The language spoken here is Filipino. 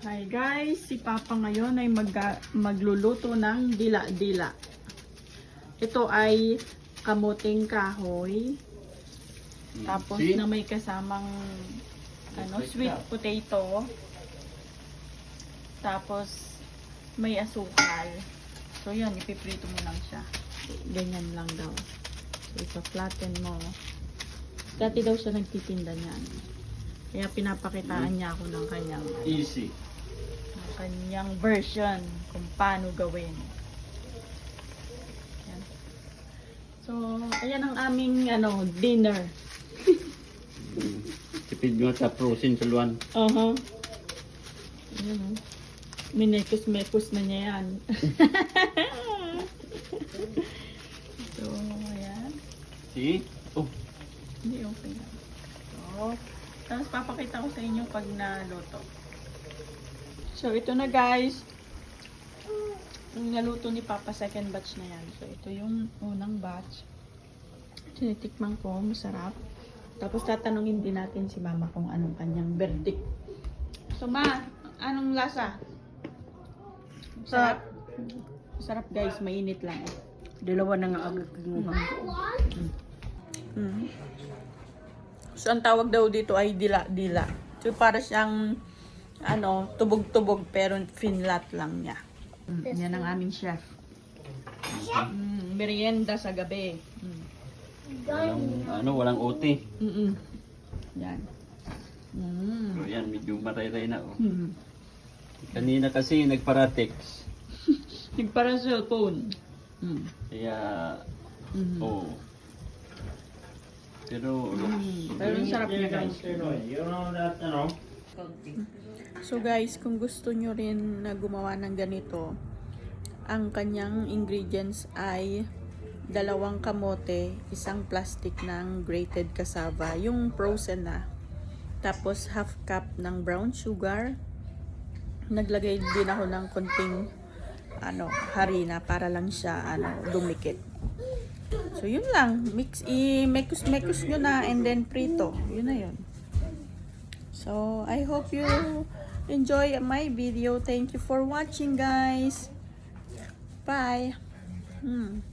Hi guys, si Papa ngayon ay mag magluluto ng dila-dila. Ito ay kamuting kahoy. Tapos See? na may kasamang ano, sweet potato. Tapos may asukal. So yun, ipiprito mo lang siya. Ganyan lang daw. So ipa-flatten mo. Dati daw siya nagtitinda niyan. Kaya pinapakitaan niya ako ng kanyang Easy. Ang kanyang version kung paano gawin. Yan. So, ayan ang aming ano, dinner. Tipid nga sa frozen sa luwan. Uh-huh. Ayan oh. Minekos-mekos na niya yan. so, ayan. See? Oh, Hindi, okay lang. So, tapos papakita ko sa inyo pag naluto. So, ito na guys. Yung naluto ni Papa, second batch na yan. So, ito yung unang batch. Tinitikman ko, masarap. Tapos tatanungin din natin si Mama kung anong kanyang verdict. So, Ma, anong lasa? Sarap. Sarap guys, mainit lang. Dalawa na nga agad kinuha. Mm. So, ang tawag daw dito ay dila-dila. So, para siyang, ano, tubog-tubog pero finlat lang niya. Mm. Yan ang aming chef. Mm, merienda sa gabi. Mm. walang, ano, walang OT. Mm-mm. Yan. Mm. So, yan, medyo maray-ray na. Oh. Mm. Kanina kasi nagparatex. Yung parang cellphone. Mm. Kaya, Mm. oh. Pero, Mm. Pero ang sarap niya guys. So guys, kung gusto nyo rin na gumawa ng ganito, ang kanyang ingredients ay dalawang kamote, isang plastic ng grated cassava, yung frozen na. Tapos half cup ng brown sugar. Naglagay din ako ng konting ano, harina para lang siya ano, dumikit. So yun lang, mix i-mekos-mekos nyo na and then prito. Yun na yun. So, I hope you enjoy my video. Thank you for watching, guys. Bye. Hmm.